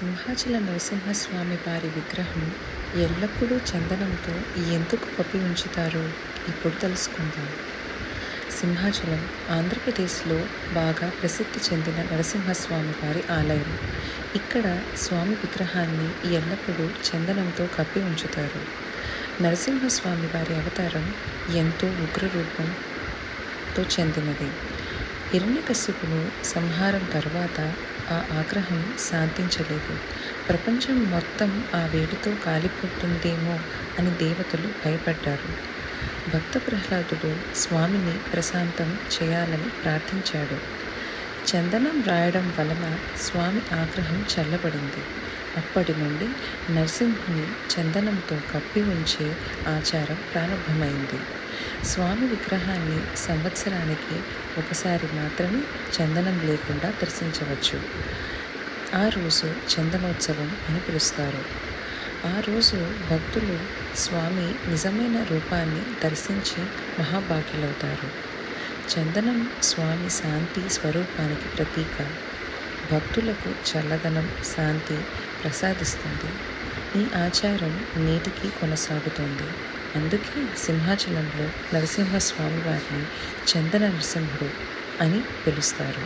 సింహాచల నరసింహస్వామి వారి విగ్రహం ఎల్లప్పుడూ చందనంతో ఎందుకు కప్పి ఉంచుతారో ఇప్పుడు తెలుసుకుందాం. సింహాచలం ఆంధ్రప్రదేశ్లో బాగా ప్రసిద్ధి చెందిన నరసింహస్వామి వారి ఆలయం. ఇక్కడ స్వామి విగ్రహాన్ని ఎల్లప్పుడూ చందనంతో కప్పి ఉంచుతారు. నరసింహస్వామి వారి అవతారం ఎంతో ఉగ్రరూపంతో చెందినది. హిరణ్యకశ్యపును సంహారం తర్వాత ఆ ఆగ్రహం శాంతించలేదు. ప్రపంచం మొత్తం ఆ వేడితో కాలిపోతుందేమో అని దేవతలు భయపడ్డారు. భక్త ప్రహ్లాదుడు స్వామిని ప్రశాంతం చేయాలని ప్రార్థించాడు. చందనం రాయడం వలన స్వామి ఆగ్రహం చల్లబడింది. అప్పటి నుండి నరసింహుని చందనంతో కప్పి ఉంచే ఆచారం ప్రారంభమైంది. స్వామి విగ్రహాన్ని సంవత్సరానికి ఒకసారి మాత్రమే చందనం లేకుండా దర్శించవచ్చు. ఆ రోజు చందనోత్సవం అని పిలుస్తారు. ఆ రోజు భక్తులు స్వామి నిజమైన రూపాన్ని దర్శించి మహాభాగ్యులవుతారు. చందనం స్వామి శాంతి స్వరూపానికి ప్రతీక. భక్తులకు చల్లదనం శాంతి ప్రసాదిస్తుంది. ఈ ఆచారం నేటికి కొనసాగుతుంది. అందుకే సింహాచలంలో నరసింహస్వామి వారిని చందన నరసింహుడు అని పిలుస్తారు.